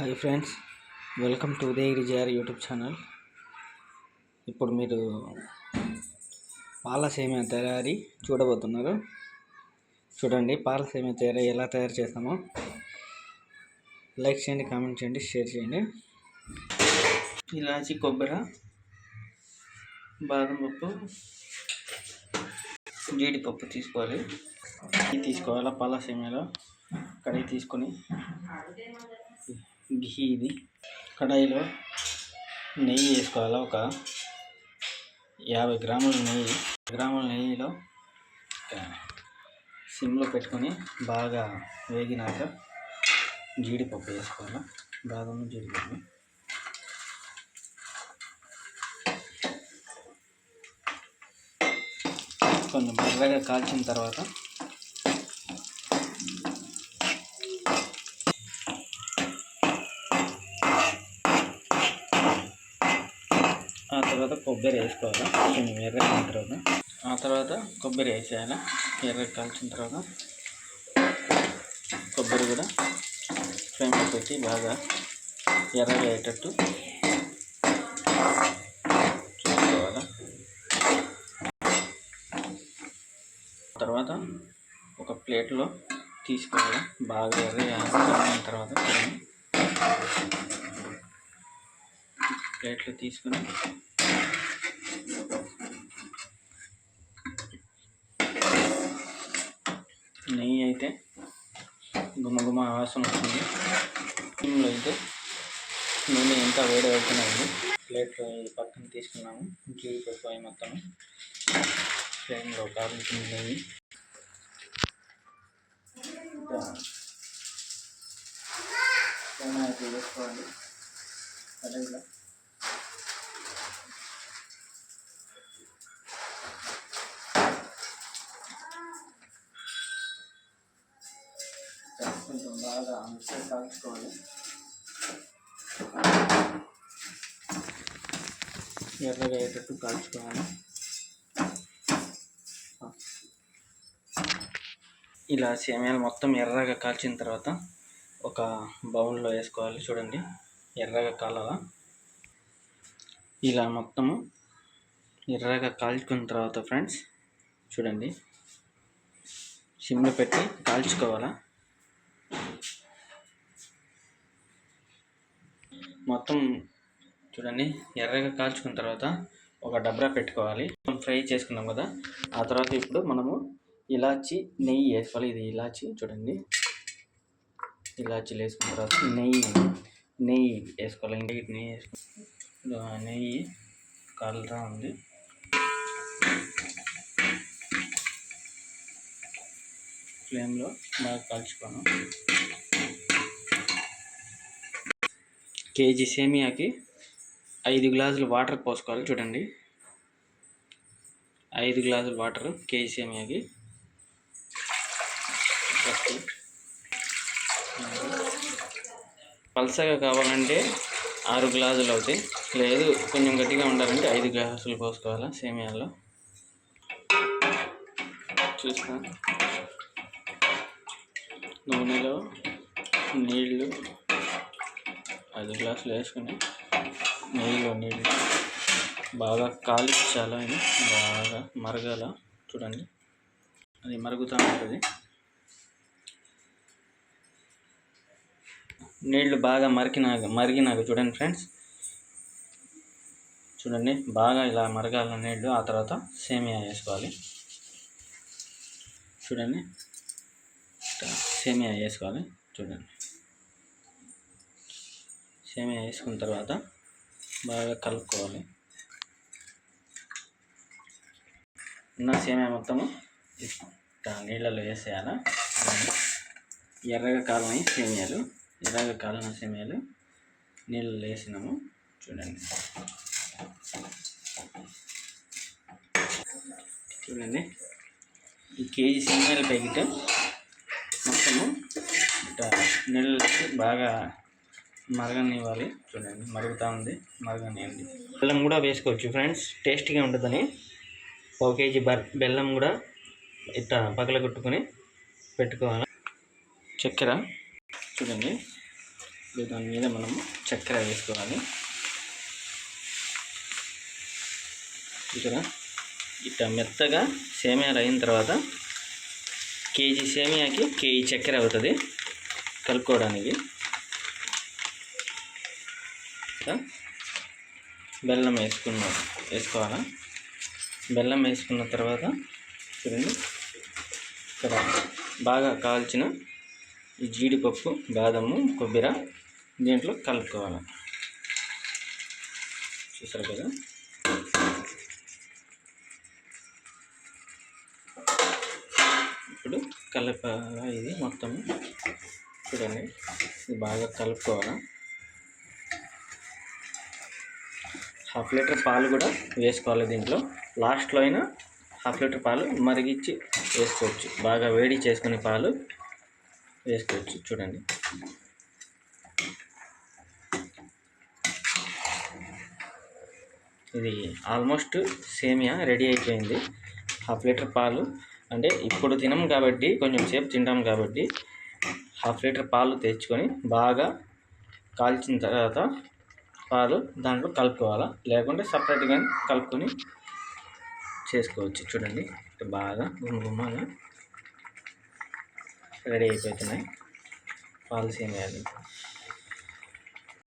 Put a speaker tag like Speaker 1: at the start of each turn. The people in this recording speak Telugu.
Speaker 1: Hi friends welcome to Udayagiri GR YouTube channel ఇప్పుడు మీరు పాల సేమియా తయారీ చూడబోతున్నారు? చూడండి పాల సేమియా తయారీ ఎలా తయారు చేస్తామో. లైక్ చేయండి కామెంట్ చేయండి షేర్ చేయండి. ఇలాచి కొబ్బరి బాదం పప్పు జీడిపప్పు తీసుకోవాలి. ఇది తీసుకోవాలా పాల సేమియాలో కడిగి తీసుకొని. ఘీ ఇది. కడాయిలో నెయ్యి వేసుకోవాలి. ఒక యాభై గ్రాముల నెయ్యి. గ్రాముల నెయ్యిలో సిమ్లో పెట్టుకొని బాగా వేగినాక జీడిపప్పు వేసుకోవాలి. బాదం జీడిపప్పు. కొంచెం ఎర్రగా కాల్చిన తర్వాత ఆ తర్వాత కొబ్బరి వేసుకోవాలి. కొంచెం ఎర్ర అయిన తర్వాత. ఆ తర్వాత కొబ్బరి వేసేయాలి. ఎర్ర కాల్చిన తర్వాత కొబ్బరి కూడా ఫ్లేమ్లో పెట్టి బాగా ఎర్రగా అయ్యేటట్టు చూసుకోవాలి. తర్వాత ఒక ప్లేట్లో తీసుకోవాలి. బాగా ఎర్రగా తర్వాత ప్లేట్లో తీసుకుని నెయ్యి అయితే గుమగుమ వాసన వస్తుంది. ఇందులో అయితే నూనె ఎంత వేడి అవుతున్నాయి ప్లేట్లో ఈ పక్కన తీసుకున్నాము. జీడిపప్పు అవి మొత్తం ఫ్లేమ్లో కాలుతుంది నెయ్యి. ఇంకా వేసుకోవాలి. అదేవిధంగా కాల్చుకోవాలి ఎర్రగా అయ్యేటట్టు కాల్చుకోవాలి. ఇలా సేమియాలు మొత్తం ఎర్రగా కాల్చిన తర్వాత ఒక బౌల్లో వేసుకోవాలి. చూడండి ఎర్రగా కాలాలా ఇలా మొత్తము ఎర్రగా కాల్చుకున్న తర్వాత ఫ్రెండ్స్ చూడండి సిమ్లో పెట్టి కాల్చుకోవాలా? మొత్తం చూడండి ఎర్రగా కాల్చుకున్న తర్వాత ఒక డబ్రా పెట్టుకోవాలి. మనం ఫ్రై చేసుకున్నాం కదా. ఆ తర్వాత ఇప్పుడు మనము ఇలాచి నెయ్యి వేసుకోవాలి. ఇది ఇలాచి చూడండి. ఇలాచీలు వేసుకున్న తర్వాత నెయ్యి నెయ్యి వేసుకోవాలి. నెయ్యి నెయ్యి వేసుకో నెయ్యి కాలుతా ఉంది. ఫ్లేమ్లో బాగా కాల్చుకోను కేజీ సేమియాకి ఐదు గ్లాసులు వాటర్ పోసుకోవాలి చూడండి. ఐదు గ్లాసులు వాటర్ కేజీ సేమియాకి. ఫస్ట్ పల్సగా కావాలంటే ఆరు గ్లాసులు అవుతాయి. లేదు కొంచెం గట్టిగా ఉండాలంటే ఐదు గ్లాసులు పోసుకోవాలి సేమియాలో. చూస్తాను నూనెలో నీళ్ళు ఐదు గ్లాసులు వేసుకుని నెయ్యిలో నీళ్ళు బాగా కాలించాలి అని బాగా మరగాల. చూడండి. అది మరుగుతూ ఉంటుంది. నీళ్ళు బాగా మరికినాక మరిగినాక చూడండి ఫ్రెండ్స్. చూడండి బాగా ఇలా మరగాల నీళ్ళు ఆ తర్వాత సేమియా వేసుకోవాలి. చూడండి. సేమియా వేసుకోవాలి. చూడండి. సేమియా వేసుకున్న తర్వాత బాగా కలుపుకోవాలి. ఉన్న సేమియా మొత్తము నీళ్ళలో వేసేయాలా? ఎర్రగా కాలని సేమియాలు ఎర్రగా కాలిన సేమియాలు నీళ్ళలో వేసినాము. చూడండి. చూడండి. ఈ కేజీ సేమియాల ప్యాకెట్ మొత్తము ఇట్లా నీళ్ళు బాగా మరగనివ్వాలి. చూడండి మరుగుతూ ఉంది మరగనివ్వండి బెల్లం కూడా వేసుకోవచ్చు ఫ్రెండ్స్ టేస్టీగా ఉంటుందని. ఒక కేజీ బర్ బెల్లం కూడా ఇట్లా పగలగొట్టుకొని పెట్టుకోవాలి. చక్కెర చూడండి. దాని మీద మనం చక్కెర వేసుకోవాలి. ఇక్కడ ఇట్లా మెత్తగా సేమియాలు అయిన తర్వాత కేజీ సేమియాకి కేజీ చక్కెర అవుతుంది కలుపుకోవడానికి. బెల్లం వేసుకున్నాం వేసుకోవాలా? బెల్లం వేసుకున్న తర్వాత చూడండి ఇక్కడ బాగా కాల్చిన ఈ జీడిపప్పు బాదము కొబ్బరి దీంట్లో కలుపుకోవాలి? చూసారు కదా? ఇప్పుడు కలపాల ఇది మొత్తం చూడండి ఇది బాగా కలుపుకోవాలి? హాఫ్ లీటర్ పాలు కూడా వేసుకోవాలి దీంట్లో. లాస్ట్లో అయినా హాఫ్ లీటర్ పాలు మరిగించి వేసుకోవచ్చు. బాగా వేడి చేసుకుని పాలు వేసుకోవచ్చు. చూడండి. ఇది ఆల్మోస్ట్ సేమియా రెడీ అయిపోయింది. హాఫ్ లీటర్ పాలు అంటే ఇప్పుడు తినం కాబట్టి కొంచెం సేపు తింటాం కాబట్టి హాఫ్ లీటర్ పాలు తెచ్చుకొని బాగా కాల్చిన తర్వాత పాలు దాంట్లో కలుపుకోవాలా? లేకుంటే సపరేట్గా కలుపుకొని చేసుకోవచ్చు. చూడండి బాగా గుమ్మగుమ్మగా రెడీ అయిపోతున్నాయి. పాలు సేమ్ వేయాలి